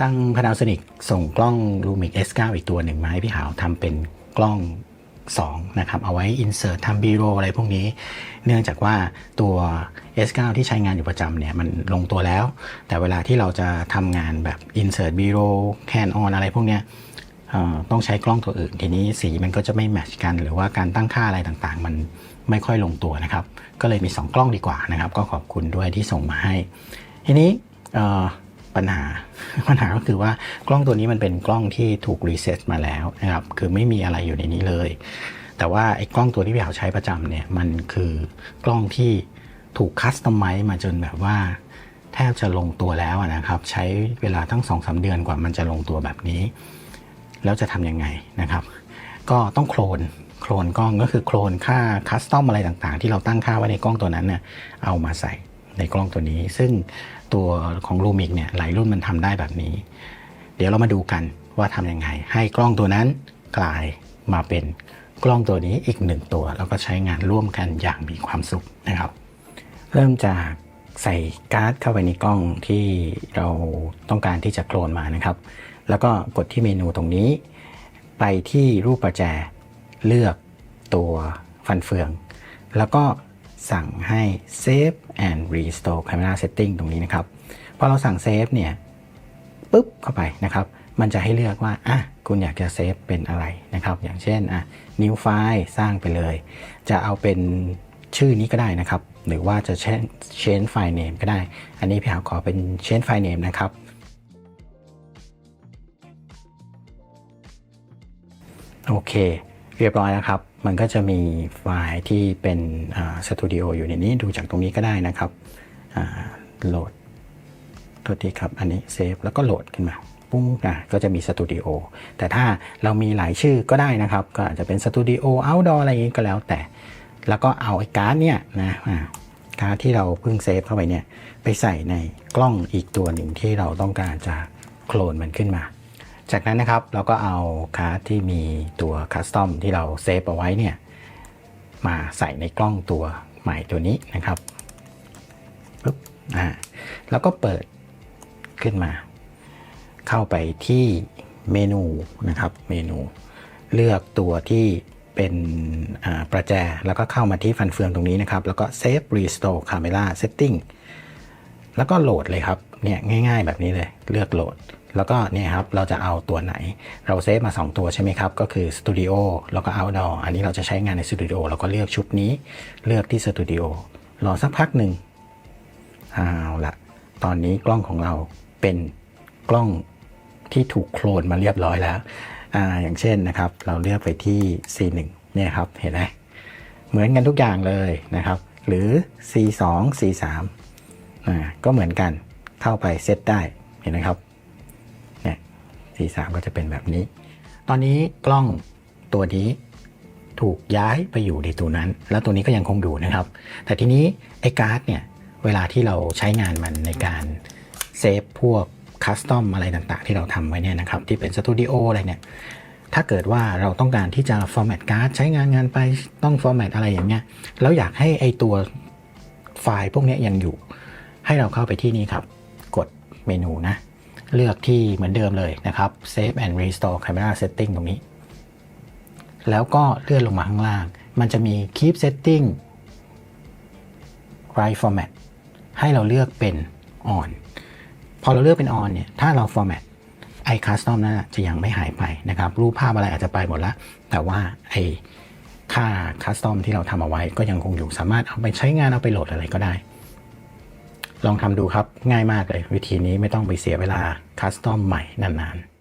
ทาง Panasonic ส่งกล้อง Lumix S9 อีกตัวหนึ่งมาให้พี่หาวทำเป็นกล้อง 2 นะครับ เอาไว้ insert ทำ b ีโรอะไรพวกนี้ เนื่องจากว่าตัว S9 ที่ใช้งานอยู่ประจำเนี่ย มันลงตัวแล้ว แต่เวลาที่เราจะทำงานแบบ insert b ีโร can on อะไรพวกเนี้ยต้องใช้กล้องตัวอื่น ทีนี้สีมันก็จะไม่แมชกัน หรือว่าการตั้งค่าอะไรต่างๆ มันไม่ค่อยลงตัวนะครับ ก็เลยมี 2 กล้องดีกว่านะครับ ก็ขอบคุณด้วยที่ส่งมาให้ ทีนี้ ปัญหา ปัญหาก็คือว่ากล้องตัวนี้มันเป็นกล้องที่ถูกรีเซ็ตมาแล้วนะครับ คือไม่มีอะไรอยู่ในนี้เลย แต่ว่าไอ้กล้องตัวที่พี่หาใช้ประจำเนี่ย มันคือกล้องที่ถูกคัสตอมไมซ์มาจนแบบว่า แทบจะลงตัวแล้วนะครับ ใช้เวลาทั้ง2อสาเดือนกว่ามันจะลงตัวแบบนี้ แล้วจะทำยังไงนะครับ ก็ต้องโคลนโคลนกล้องก็คือโคลนค่าคัสตอมอะไรต่างๆ ที่เราตั้งค่าไว้ในกล้องตัวนั้นเนี่ยเอามาใส่ ในกล้องตัวนี้ ซึ่งตัวของลูมิกเนี่ยหลายรุ่นมันทำได้แบบนี้ เดี๋ยวเรามาดูกันว่าทำยังไง ให้กล้องตัวนั้นกลายมาเป็นกล้องตัวนี้อีกหนึ่งตัว แล้วก็ใช้งานร่วมกันอย่างมีความสุขนะครับ เริ่มจากใส่การ์ดเข้าไปในกล้องที่เราต้องการที่จะโคลนมานะครับ แล้วก็กดที่เมนูตรงนี้ ไปที่รูปประแจเลือกตัวฟันเฟือง แล้วก็ สั่งให้ save and restore camera setting ตรงนี้นะครับ พอเราสั่ง save เนี่ยปุ๊บเข้าไปนะครับ มันจะให้เลือกว่าอะคุณอยากจะเซฟเป็นอะไรนะครับ อย่างเช่นอะ new file สร้างไปเลย จะเอาเป็นชื่อนี้ก็ได้นะครับ หรือว่าจะ change change file name ก็ได้ อันนี้พี่หาขอเป็น change file name นะครับ โอเค เรียบร้อยแล้วครับ มันก็จะมีไฟล์ที่เป็นสตูดิโออยู่ในนี้ดูจากตรงนี้ก็ได้นะครับโหลดโทษทีครับ อันนี้เซฟแล้วก็โหลดขึ้นมาปุ้งอะก็จะมีสตูดิโอแต่ถ้าเรามีหลายชื่อก็ได้นะครับ ก็อาจจะเป็นสตูดิโอเอาดออะไรอย่างนี้ก็แล้วแต่ แล้วก็เอาไอ้การ์ดเนี่ยนะการ์ดที่เราเพิ่งเซฟเข้าไปเนี่ยไปใส่ในกล้องอีกตัวหนึ่งที่เราต้องการจะโคลนมันขึ้นมา จากนั้นนะครับเราก็เอาการ์ดที่มีตัวคัสตอมที่เราเซฟเอาไว้เนี่ยมาใส่ในกล้องตัวใหม่ตัวนี้นะครับปุ๊บอ่าแล้วก็เปิดขึ้นมา เข้าไปที่เมนูนะครับเมนูเลือกตัวที่เป็นประแจ แล้วก็เข้ามาที่ฟันเฟืองตรงนี้นะครับ แล้วก็ Save Restore Camera Setting แล้วก็โหลดเลยครับเนี่ยง่ายๆแบบนี้เลยเลือกโหลด แล้วก็เนี่ยครับเราจะเอาตัวไหน เราเซฟมา 2 ตัวใช่ไหมครับ ก็คือ Studio แล้วก็ Outdoor อันนี้เราจะใช้งานใน Studio เราก็เลือกชุดนี้เลือกที่ Studio รอสักพักหนึ่งเอาละตอนนี้กล้องของเราเป็นกล้องที่ถูกโคลนมาเรียบร้อยแล้วออย่างเช่นนะครับ เราเลือกไปที่ C1 เนี่ยครับเห็นไหมเหมือนกันทุกอย่างเลยนะครับ หรือ C2 C3 อ่าก็เหมือนกันเข้าไปเซตได้เห็นไหมครับ C3 ก็จะเป็นแบบนี้ ตอนนี้กล้องตัวนี้ถูกย้ายไปอยู่ในตัวนั้น แล้วตัวนี้ก็ยังคงอยู่นะครับ แต่ทีนี้ไอ้การ์ดเนี่ย เวลาที่เราใช้งานมันในการเซฟพวกคัสตอมอะไรต่างๆ ที่เราทำไว้เนี่ยนะครับ ที่เป็นสตูดิโออะไรเนี่ย ถ้าเกิดว่าเราต้องการที่จะฟอร์แมตการ์ดใช้งานงานไปต้องฟอร์แมตอะไรอย่างเงี้ย แล้วอยากให้ไอตัวไฟล์พวกนี้ยังอยู่ ให้เราเข้าไปที่นี่ครับ กดเมนูนะ เลือกที่เหมือนเดิมเลยนะครับ Save and Restore Camera Setting ตรงนี้ แล้วก็เลื่อนลงมาข้างล่าง มันจะมี Keep Setting Right Format ให้เราเลือกเป็น On พอเราเลือกเป็น On เนี่ย ถ้าเรา Format ไอ้ Custom นั้นจะยังไม่หายไปนะครับ รูปภาพอะไรอาจจะไปหมดล้วแต่ว่าไอ้ค่า Custom ที่เราทำเอาไว้ก็ยังคงอยู่สามารถเอาไปใช้งานเอาไปโหลดอะไรก็ได้ ลองทำดูครับง่ายมากเลย วิธีนี้ไม่ต้องไปเสียเวลาคัสตอมใหม่นานๆ